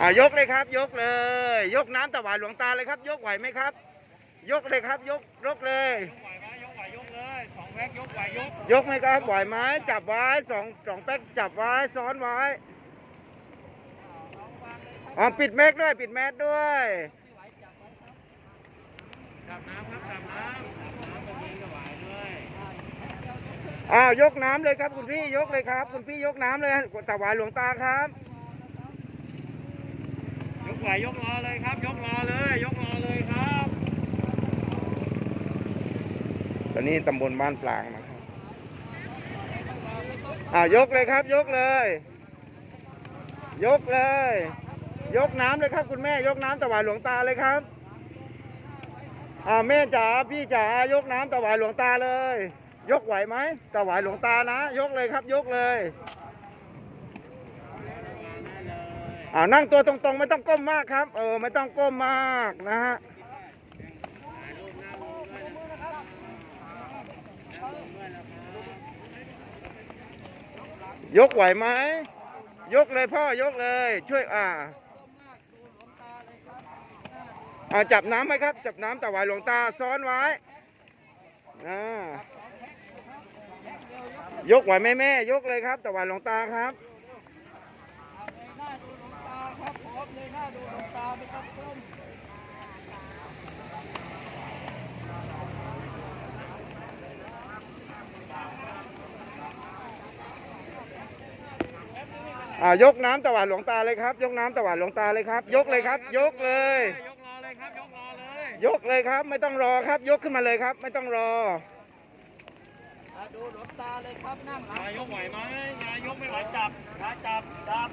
อ่ายกเลยครับ ยกเลย ยกน้ำถวายหลวงตาเลยครับ ยกไหวไหมครับ ยกเลยครับ ยกยกเลยยกไหวไหมยกไหวยกเลยสองแพ็คยกไหวยกยกไหมครับไหวไหมจับไว้สองสองแป๊กจับไว้ซ้อนไว้อ่าปิดแมสด้วยปิดแมสด้วยจับน้ำครับจับน้ำจับน้ำตรงนี้ถวายด้วยอ้าวยกน้ำเลยครับคุณพี่ยกเลยครับ คุณพี่ยกน้ำเลยถวายหลวงตาครับ ไหวยกรอเลยครับ ยกรอเลย ยกรอเลยครับ ตอนนี้ตำบลบ้านปลางนะครับอ้าวยกเลยครับ ยกเลย ยกเลย ยกน้ำเลยครับ คุณแม่ ยกน้ำถวายหลวงตาเลยครับอ่าแม่จ๋าพี่จ๋ายกน้ำถวายหลวงตาเลย ยกไหวไหมถวายหลวงตานะ ยกเลยครับ ยกเลย อ่านั่งตัวตรงๆ ไม่ต้องก้มมากครับ เออไม่ต้องก้มมากนะฮะยกไหวไหมยกเลยพ่อยกเลย ช่วยอ่าอาจับน้ำไหมครับ จับน้ำถวายหลวงตาซ้อนไว้อ่ายกไหวไหมแม่ยกเลยครับถวายหลวงตาครับ หน้าดูหลวงตาครับพร้อมเลยหน้าดูหลวงตาไม่ต้ องก้มอ่ายกน้ำถวายหลวงตาเลยครับ ยกน้ำถวายหลวงตาเลยครับ ยกเลยครับ ยกเลย ยกรอเลยครับ ยกรอเลย ยกเลยครับ ไม่ต้องรอครับ ยกขึ้นมาเลยครับ ไม่ต้องรอดูหลวงตาเลยครับนั่งยายกไหวไหมยายกไม่ไหวจับยายจับจับ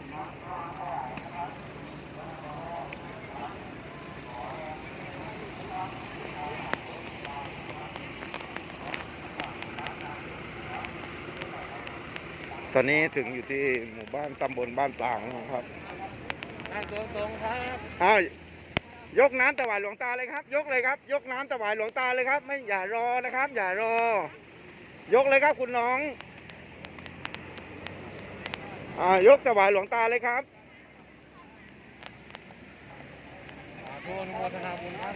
ตอนนี้ถึงอยู่ที่หมู่บ้านตำบลบ้านปลางนะครับนั่งตัวตรงครับอ้าวยกน้ำถวายหลวงตาเลยครับ ยกเลยครับ ยกน้ำถวายหลวงตาเลยครับ ไม่อย่ารอนะครับ อย่ารอ ยกเลยครับคุณน้องอ่ายกถวายหลวงตาเลยครับโทษโมทนาบุญครับ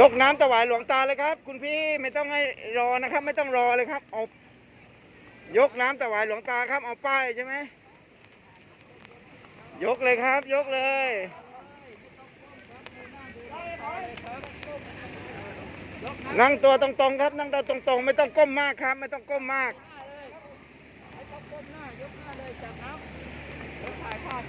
ยกน้ำถวายหลวงตาเลยครับ คุณพี่ไม่ต้องให้รอนะครับ ไม่ต้องรอเลยครับเอายกน้ำถวายหลวงตาครับ เอาป้ายใช่ไหมยกเลยครับ ยกเลย นั่งตัวตรงๆครับ นั่งตัวตรงๆ ไม่ต้องก้มมากครับ ไม่ต้องก้มมากยกหน้าเลยจับน้ำถ่ายภาพ